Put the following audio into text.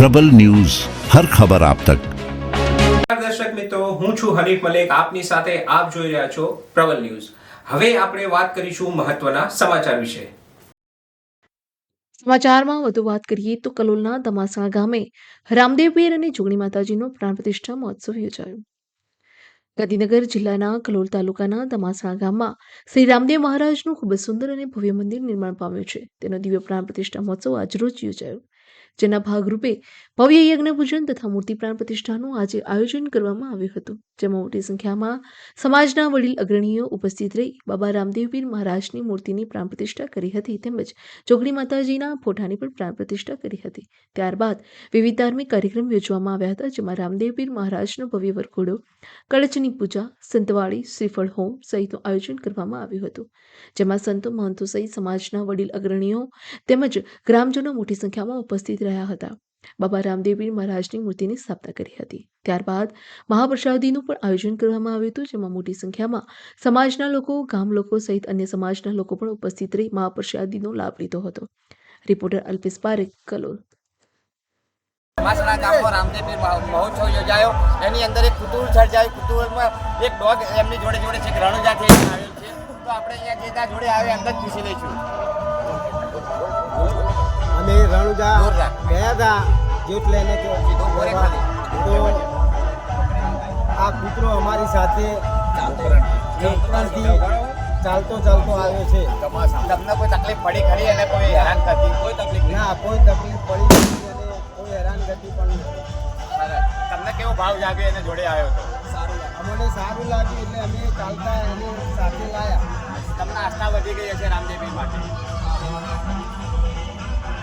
પ્રબલ news હર ખબર આપ તક. દર્શક મિત્રો હું છું હરીફ મલેક. આપની સાથે આપ જોઈ રહ્યા છો પ્રબલ ન્યૂઝ. હવે આપણે વાત કરીશું મહત્વના સમાચાર વિશે. સમાચારમાં વધુ વાત કરીએ તો કલોલના દમાસા ગામે રામદેવપીર અને જોગણી માતાજીનો પ્રાણ પ્રતિષ્ઠા મહોત્સવ યોજાયો. ગાંધીનગર જિલ્લાના કલોલ તાલુકાના દમાસા ગામમાં શ્રી રામદેવ મહારાજનું ખૂબ જ સુંદર અને ભવ્ય મંદિર નિર્માણ પામ્યું છે. તેનો દિવ્ય પ્રાણ પ્રતિષ્ઠા મહોત્સવ આજરોજ યોજાયો. જેના ભાગરૂપે ભવ્ય યજ્ઞ પૂજન તથા મૂર્તિ પ્રાણ પ્રતિષ્ઠાનું આજે આયોજન કરવામાં આવ્યું હતું, જેમાં મોટી સંખ્યામાં સમાજના વડીલ અગ્રણીઓ ઉપસ્થિત રહી બાબા રામદેવપીર મહારાજની મૂર્તિની પ્રાણ પ્રતિષ્ઠા કરી હતી, તેમજ જોગણી માતાજીના ફોટાની પણ પ્રાણ પ્રતિષ્ઠા કરી હતી. ત્યારબાદ વિવિધ ધાર્મિક કાર્યક્રમ યોજવામાં આવ્યા હતા, જેમાં રામદેવ પીર મહારાજનો ભવ્ય વરઘોડો, કળચની પૂજા, સંતવાળી, શ્રીફળ હોમ સહિતનું આયોજન કરવામાં આવ્યું હતું, જેમાં સંતો મહંતો સહિત સમાજના વડીલ અગ્રણીઓ તેમજ ગ્રામજનો મોટી સંખ્યામાં ઉપસ્થિત રહ્યા હતા. બાબા રામદેવજી મહારાજની મૂર્તિની સ્થાપના કરી હતી. ત્યારબાદ મહાપ્રસાદીનું પણ આયોજન કરવામાં આવ્યું હતું, જેમાં મોટી સંખ્યામાં સમાજના લોકો, ગામ લોકો સહિત અન્ય સમાજના લોકો પણ ઉપસ્થિત રહી મહાપ્રસાદીનો લાભ લીધો હતો. રિપોર્ટર અલ્પેશ પારેખ, કલોલ. માસણા ગામમાં રામદેવ મહોત્સવ યોજાયો. એની અંદર એક કુતુલ સર્જાયું કુતુલમાં એક ડોગ એમની જોડે જોડે છે આવેલ છે. તો આપણે અહીંયા જે ત્યાં જોડે આવે અંદર પૂછી લઈશું. રાખ. ગયા હતા જૂથ લઈને તો. આ કૂતરો અમારી સાથે ચાલતો ચાલતો આવ્યો છે. તમને કોઈ તકલીફ પડી ખરી અને કોઈ હેરાન કરતી? કોઈ તકલીફ ના કોઈ તકલીફ પડી નથી અને કોઈ હેરાન કરતી પણ તમને કેવો ભાવ જાગ્યો એને જોડે આવ્યો તો? અમને સારું લાગ્યું એટલે અમે ચાલતા એને સાથે લાયા. તમને આસ્થા વધી ગઈ હશે રામદેવી માટે.